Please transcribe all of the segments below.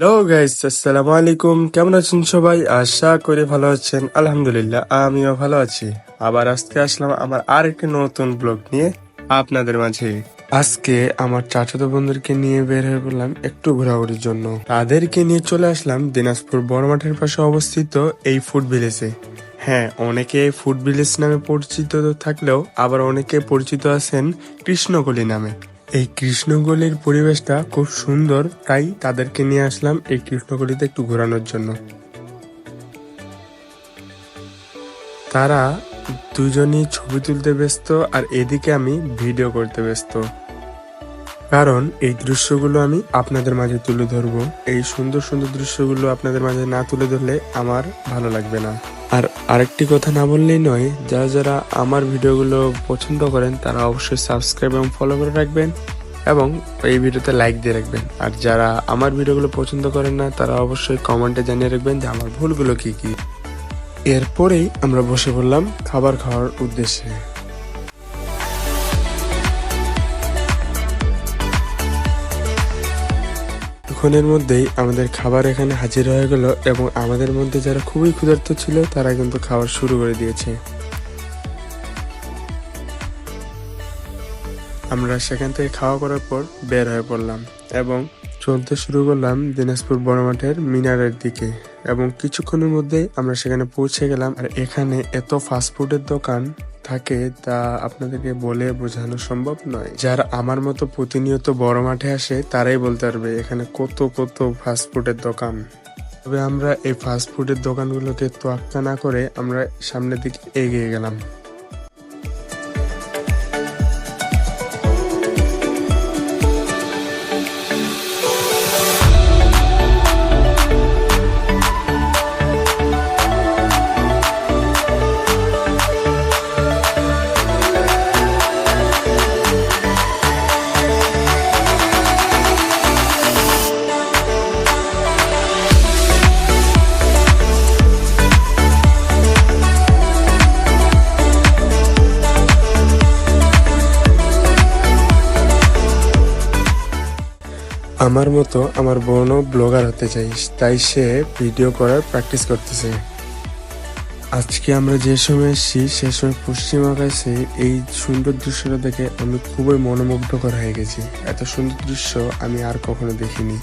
Hello guys আসসালামু আলাইকুম কেমন আছেন সবাই? আশা করি ভালো আছেন। আলহামদুলিল্লাহ, আমিও ভালো আছি। আবার আজকে আসলাম আমার আরেকটি নতুন ব্লগ নিয়ে আপনাদের মাঝে। আজকে আমার চাচাতো বন্ধুদেরকে নিয়ে বের হয়ে পড়লাম একটু ঘোরাঘুরির জন্য। তাদেরকে নিয়ে চলে আসলাম দিনাজপুর বড় মাঠের পাশে অবস্থিত এই ফুড ভিলেজে। হ্যাঁ অনেকে ফুড ভিলেজ নামে পরিচিত থাকলেও আবার অনেকে পরিচিত আছেন কৃষ্ণকলি নামে। এই কৃষ্ণগলির পরিবেশটা খুব সুন্দর, তাই তাদেরকে নিয়ে আসলাম এই কৃষ্ণগলিতে একটু ঘোরানোর জন্য। তারা দুজনই ছবি তুলতে ব্যস্ত আর এদিকে আমি ভিডিও করতে ব্যস্ত। কারণ এই দৃশ্যগুলো আমি আপনাদের মাঝে তুলে ধরবো। এই সুন্দর সুন্দর দৃশ্যগুলো আপনাদের মাঝে না তুলে ধরলে আমার ভালো লাগবে না। আর আরেকটি কথা না বললেই নয়, যারা যারা আমার ভিডিওগুলো পছন্দ করেন, তারা অবশ্যই সাবস্ক্রাইব এবং ফলো করে রাখবেন এবং এই ভিডিওতে লাইক দিয়ে রাখবেন। আর যারা আমার ভিডিওগুলো পছন্দ করেন না, তারা অবশ্যই কমেন্টে জানিয়ে রাখবেন যে আমার ভুলগুলো কী কী। এরপরেই আমরা বসে পড়লাম খাবার খাওয়ার উদ্দেশ্যে। ক্ষণের মধ্যেই আমাদের খাবার এখানে হাজির হয়ে গেল এবং আমাদের মধ্যে যারা খুবই ক্ষুধার্ত ছিল, তারা কিন্তু খাবার শুরু করে দিয়েছে। আমরা সেখান থেকে খাওয়া করার পর বের হয়ে পড়লাম এবং চলতে শুরু করলাম দিনাজপুর বড় মাঠের মিনারের দিকে এবং কিছুক্ষণের মধ্যেই আমরা সেখানে পৌঁছে গেলাম। আর এখানে এত ফাস্টফুডের দোকান থাকে তা আপনাদেরকে বলে বোঝানো সম্ভব নয়। যারা আমার মতো প্রতিনিয়ত বড় মাঠে আসে, তারাই বলতে পারবে এখানে কত কত ফাস্টফুডের দোকান। তবে আমরা এই ফাস্টফুডের দোকানগুলোকে তোয়াক্কা না করে আমরা সামনের দিকে এগিয়ে গেলাম। আমার মতো আমার বোনও ব্লগার হতে চাই, তাই সে ভিডিও করার প্র্যাকটিস করতেছে। আজকে আমরা যে সময় এসেছি, সে সময় পশ্চিম আকাশে এই সুন্দর দৃশ্যটা দেখে আমি খুবই মনোমুগ্ধকর হয়ে গেছি। এত সুন্দর দৃশ্য আমি আর কখনো দেখিনি।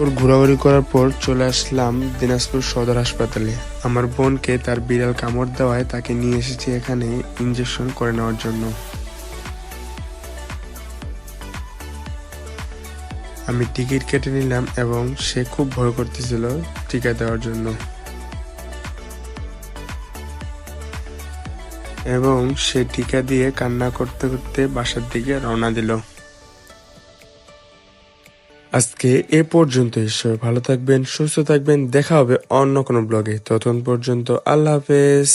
ওর ঘোরাঘুরি করার পর চলে আসলাম দিনাজপুর সদর হাসপাতালে। আমার বোনকে তার বিড়াল কামড় দেওয়ায় তাকে নিয়ে এসেছি এখানে ইঞ্জেকশন করে নেওয়ার জন্য। আমি টিকিট কেটে নিলাম এবং সে খুব ভয় করতেছিল টিকা দেওয়ার জন্য। এবং সে টিকা দিয়ে কান্না করতে করতে বাসার দিকে রওনা দিল। আজকে এ পর্যন্ত সবাই ভালো থাকবেন, সুস্থ থাকবেন। দেখা হবে অন্য কোনো ব্লগে। ততক্ষণ পর্যন্ত আল্লাহ হাফেজ।